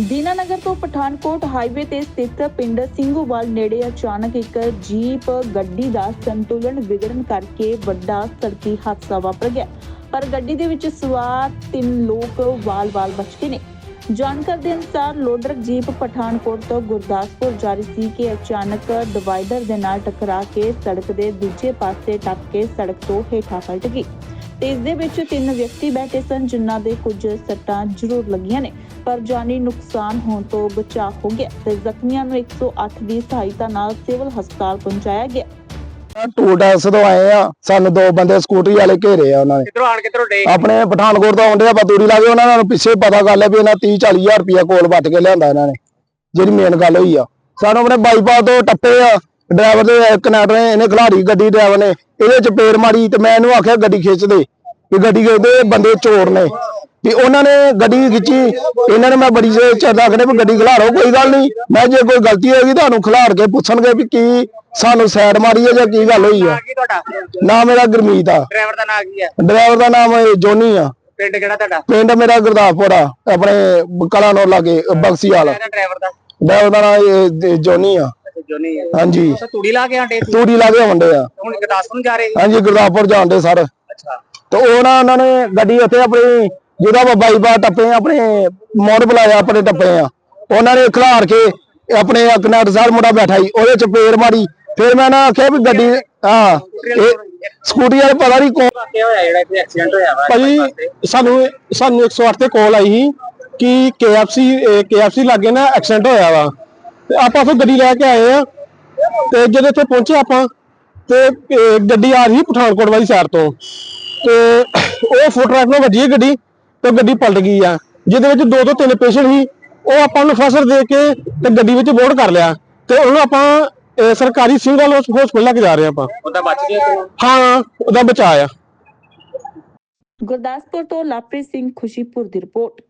ਦੀਨਾਨਗਰ ਤੋਂ ਪਠਾਨਕੋਟ ਹਾਈਵੇ ਤੇ ਸਥਿਤ ਪਿੰਡ ਸਿੰਘੂਵਾਲ ਨੇੜੇ ਅਚਾਨਕ ਇੱਕ ਜੀਪ ਗੱਡੀ ਦਾ ਸੰਤੁਲਨ ਵਿਗੜਨ ਕਰਕੇ ਵੱਡਾ ਸੜਕੀ ਹਾਦਸਾ ਵਾਪਰ ਗਿਆ। ਪਰ ਗੱਡੀ ਦੇ ਵਿੱਚ ਸਵਾਰ ਤਿੰਨ ਲੋਕ ਵਾਲ-ਵਾਲ ਬਚ ਗਏ ਨੇ। ਜਾਣਕਾਰੀ ਦੇ ਅਨੁਸਾਰ ਲੋਡਰ ਜੀਪ ਪਠਾਨਕੋਟ ਤੋਂ ਗੁਰਦਾਸਪੁਰ ਜਾ ਰਹੀ ਸੀ ਕਿ ਅਚਾਨਕ ਡਿਵਾਈਡਰ ਦੇ ਨਾਲ ਟਕਰਾ ਕੇ ਸੜਕ ਦੇ ਦੂਜੇ ਪਾਸੇ ਟੱਪ ਕੇ ਸੜਕ ਤੋਂ ਹੇਠਾਂ ਫਲਟ ਗਈ। ਇਸ ਦੇ ਵਿੱਚ ਤਿੰਨ ਵਿਅਕਤੀ ਬੈਠੇ ਸਨ ਜਿਨ੍ਹਾਂ ਦੇ ਕੁਝ ਸੱਟਾਂ ਜ਼ਰੂਰ ਲੱਗੀਆਂ ਨੇ ਪਰ ਜਾਨੀ ਨੁਕਸਾਨ ਹੋਣ ਤੋਂ ਬਚਾਅ ਹੋ ਗਿਆ ਤੇ ਜ਼ਖਮੀਆਂ ਨੂੰ 108 ਦੀ ਸਹਾਇਤਾ ਨਾਲ ਸਿਵਲ ਹਸਪਤਾਲ ਪਹੁੰਚਾਇਆ ਗਿਆ। ਟੂ ਟੈਕਸ ਤੋਂ ਆਏ ਆ ਸਾਨੂੰ ਦੋ ਬੰਦੇ ਸਕੂਟਰੀ ਵਾਲੇ ਘੇਰੇ ਆ ਉਹਨਾਂ ਨੇ। ਕਿਧਰੋਂ ਆਣ ਕਿਧਰੋਂ ਡੇ ਆਪਣੇ ਪਠਾਨਕੋਟ ਤੋਂ ਆਉਂਦੇ ਆ ਬਤੂਰੀ ਲਾਗੇ ਉਹਨਾਂ ਨੂੰ ਪਿੱਛੇ ਪਤਾ ਕਰ ਲਿਆ ਵੀ ਇਹਨਾਂ 30 40 ਹਜ਼ਾਰ ਰੁਪਇਆ ਕੋਲ ਵੱਟ ਕੇ ਲਿਆਂਦਾ ਇਹਨਾਂ ਨੇ ਜਿਹੜੀ ਮੇਨ ਗੱਲ ਹੋਈ ਆ। ਸਾਨੂੰ ਆਪਣੇ ਬਾਈਪਾਸ ਤੋਂ ਟੱਪੇ ਆ ਡਰਾਈਵਰ ਦੇ ਕਨੈਕਟਰ ਨੇ ਇਹਨੇ ਖਿਲਾੜੀ ਗੱਡੀ ਡਰਾਈਵਰ ਨੇ ਇਹਦੇ ਚ ਪੇੜ ਮਾਰੀ ਤੇ ਮੈਂ ਇਹਨੂੰ ਆਖਿਆ ਗੱਡੀ ਖਿੱਚ ਦੇ ਵੀ ਗੱਡੀ ਖਿੱਚਦੇ ਬੰਦੇ ਚੋਰ ਨੇ। ਵੀ ਉਹਨਾਂ ਨੇ ਗੱਡੀ ਖਿੱਚੀ ਇਹਨਾਂ ਨੇ ਮੈਂ ਬੜੀ ਜੇ ਚਰਦਾ ਕਹਿੰਦੇ ਵੀ ਗੱਡੀ ਖਿਲਾਰੋ ਕੋਈ ਗੱਲ ਨਹੀਂ ਮੈਂ ਜੇ ਕੋਈ ਗਲਤੀ ਹੋਏਗੀ ਤੁਹਾਨੂੰ ਖਿਲਾਰ ਕੇ ਪੁੱਛਣਗੇ ਵੀ ਕੀ ਸਾਨੂੰ ਸਾਈਡ ਮਾਰੀ ਹੈ ਜਾਂ ਕੀ ਗੱਲ ਹੋਈ ਆ ਕੀ ਨਾਮ ਮੇਰਾ ਗੁਰਮੀਤ ਆ। ਡਰਾਈਵਰ ਦਾ ਨਾਂ ਕੀ ਹੈ? ਡਰਾਈਵਰ ਦਾ ਨਾਮ ਜੋਨੀ ਆ। ਪਿੰਡ ਕਿਹੜਾ ਤੁਹਾਡਾ? ਪਿੰਡ ਮੇਰਾ ਗੁਰਦਾਸਪੁਰ ਆ ਆਪਣੇ ਕਲਾਨੌਰ ਲਾਗੇ ਬਕਸੀ ਵਾਲਾ ਡਰਾਈਵਰ ਦਾ? ਡਰਾਈਵਰ ਦਾ ਨਾਮ ਜੋਨੀ ਆ। ਜੋਨੀ ਹਾਂਜੀ। ਤੂੜੀ ਲਾ ਕੇ ਆਂਡੇ ਸੀ ਤੂੜੀ ਲਾਗੇ ਹੁੰਦੇ ਆ। ਹੁਣ ਗਦਾਸਪੁਰ ਨੂੰ ਜਾ ਰਹੇ ਸੀ? ਹਾਂਜੀ ਗੁਰਦਾਸਪੁਰ ਜਾਂਦੇ ਸਰ। ਅੱਛਾ। ਤੇ ਉਹ ਨਾ ਉਹਨਾਂ ਨੇ ਗੱਡੀ ਉੱਥੇ ਆਪਣੀ ਜਿਹਦਾ ਬਾਈਪਾਸ ਟੱਪੇ ਆ, ਆਪਣੇ ਮੋੜ ਬੁਲਾਇਆ ਆਪਣੇ ਟੱਪੇ ਆ। ਉਹਨਾਂ ਨੇ ਖਿਲਾਰ ਕੇ ਆਪਣੇ ਕਨੈਕਟ ਸਾਹਿਬ ਮੁੰਡਾ ਬੈਠਾ ਸੀ ਉਹਦੇ ਚ ਪੇੜ ਮਾਰੀ। ਫਿਰ ਮੈਂ ਨਾ ਆਖਿਆ ਵੀ ਗੱਡੀ ਹਾਂ ਇਹ ਸਕੂਟੀ ਵਾਲੇ ਪਤਾ ਨਹੀਂ ਕੌਣ ਵਾਕਿਆ ਹੋਇਆ ਜਿਹੜਾ ਇੱਥੇ ਐਕਸੀਡੈਂਟ ਹੋਇਆ ਵਾ ਭਾਜੀ ਸਾਨੂੰ ਸਾਨੂੰ 108 ਤੇ ਕਾਲ ਆਈ ਸੀ ਕਿ KFC KFC ਲਾਗੇ ਨਾ ਐਕਸੀਡੈਂਟ ਹੋਇਆ ਵਾ। ਤੇ ਆਪਾਂ ਉੱਥੋਂ ਗੱਡੀ ਲੈ ਕੇ ਆਏ ਆ। ਤੇ ਜਦੋਂ ਇੱਥੇ ਪਹੁੰਚੇ ਆਪਾਂ ਤੇ ਗੱਡੀ ਆ ਰਹੀ ਪਠਾਨਕੋਟ ਵਾਲੀ ਸਾਈਡ ਤੋਂ। ਤੇ ਉਹ ਫੁੱਟ ਟਰੈਕ ਨਾਲ ਵੱਜੀ ਗੱਡੀ ਤੇ ਗੱਡੀ ਪਲਟ ਗਈ ਆ। ਜਿਹਦੇ ਵਿੱਚ ਦੋ ਤੋਂ ਤਿੰਨ ਪੇਸ਼ੈਂਟ ਸੀ। ਉਹ ਆਪਾਂ ਨੂੰ ਫਸਰ ਦੇ ਕੇ ਤੇ ਗੱਡੀ ਵਿੱਚ ਬੋਰਡ ਕਰ ਲਿਆ। ਤੇ ਉਹਨੂੰ ਆਪਾਂ ਅਹ, ਸਰਕਾਰੀ ਸਿੰਗਲ ਹਸਪੀਟਲ ਲੈ ਕੇ ਜਾ ਰਹੇ ਆਪਾਂ। ਉਹਦਾ ਬਚ ਗਿਆ ਹਾਂ ਉਹਦਾ ਬਚਾਅ ਆ। ਗੁਰਦਾਸਪੁਰ ਤੋਂ ਲਾਪ੍ਰੀਤ ਸਿੰਘ ਖੁਸ਼ੀਪੁਰ ਦੀ ਰਿਪੋਰਟ।